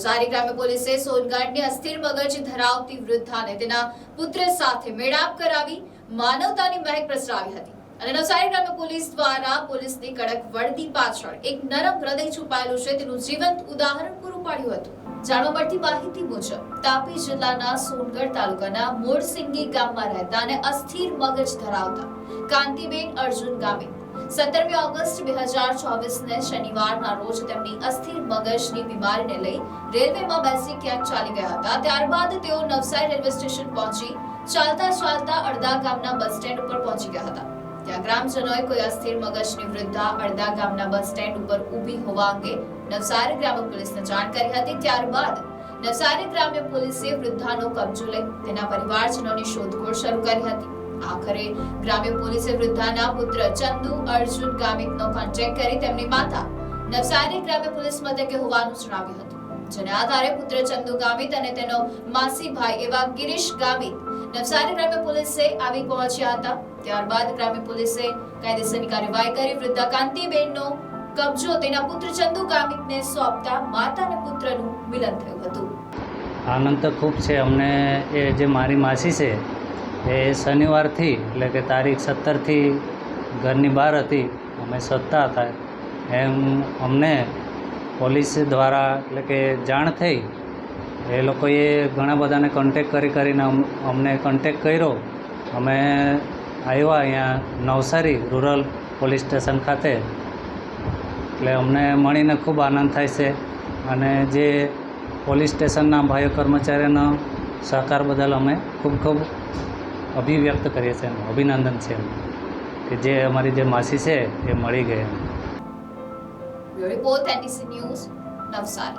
નવસારી ગ્રામ્ય પોલીસે સોનગઢની અસ્થિર મગજ ધરાવતી વૃદ્ધાને તેના પુત્ર સાથે મેળાપ કરાવી માનવતાની મહેક પ્રસરાવી હતી. અને નવસારી ગ્રામ્ય પોલીસ દ્વારા પોલીસની કડક વર્દી પાછળ એક નરમ હૃદય છુપાયેલું છે તેનું જીવંત ઉદાહરણ પૂરું પાડ્યું હતું. જાણવા મળતી માહિતી મુજબ, તાપી જિલ્લાના સોનગઢ તાલુકાના મોરસિંગી ગામમાં રહેતા અને અસ્થિર મગજ ધરાવતા કાંતિબેન અર્જુન ગામિત સત્તરમી ઓગસ્ટ બે હજાર ચોવીસને શનિવારના રોજ તેમની અસ્થિર મગજની બીમારીને લઈ રેલવેમાં બેસી ક્યાંક ચાલી ગયા હતા. ત્યારબાદ તેઓ નવસારી રેલવે સ્ટેશન પહોંચી ચાલતા ચાલતા અડધા ગામના બસ સ્ટેન્ડ ઉપર પહોંચી ગયા હતા. ત્યાં ગ્રામજનોએ કોઈ અસ્થિર મગજની વૃદ્ધા અડધા ગામના બસ સ્ટેન્ડ ઉપર ઊભી હોવા અંગે નવસારી ગ્રામ્ય પોલીસને જાણ કરી હતી. ત્યારબાદ નવસારી ગ્રામ્ય પોલીસે વૃદ્ધાનો કબજો લઈ તેના પરિવારજનોની શોધખોળ શરૂ કરી હતી. આખરે ગ્રામ્ય પોલીસે વૃદ્ધાના પુત્ર ચંદુ અર્જુન ગામિતનો કોન્ટેક્ટ કરી તેમની માતા નવસારી ગ્રામ્ય પોલીસ મથકે હોવાનું જણાવ્યું હતું. જેના આધારે પુત્ર ચંદુ ગામિત અને તેનો માસી ભાઈ એવા ગિરીશ ગામિત નવસારી ગ્રામ્ય પોલીસે આવી પહોંચ્યા હતા. ત્યારબાદ ગ્રામ્ય પોલીસે કાયદેસરની કાર્યવાહી કરી વૃદ્ધા કાંતિબેનનો કબજો તેના પુત્ર ચંદુ ગામિતને સોંપતા માતા અને પુત્રનું મિલન થયું હતું. આનંદ તો ખૂબ છે. અમને એ જે મારી માસી છે એ શનિવારથી, એટલે કે તારીખ સત્તરથી, ઘરની બહાર હતી, અમે સત્તા હતા. એમ અમને પોલીસ દ્વારા, એટલે કે જાણ થઈ. એ લોકોએ ઘણા બધાને કોન્ટેક કરી કરીને અમને કોન્ટેક કર્યો. અમે આવ્યા અહીંયા નવસારી રૂરલ પોલીસ સ્ટેશન ખાતે. એટલે અમને મળીને ખૂબ આનંદ થાય છે. અને જે પોલીસ સ્ટેશનના ભાઈઓ કર્મચારીનો સહકાર બદલ અમે ખૂબ ખૂબ અભિવ્યક્ત કરીએ છીએ અભિનંદન છે કે જે અમારી જે માસી છે એ મળી ગઈ એમ. Report, N D C news, Navsari.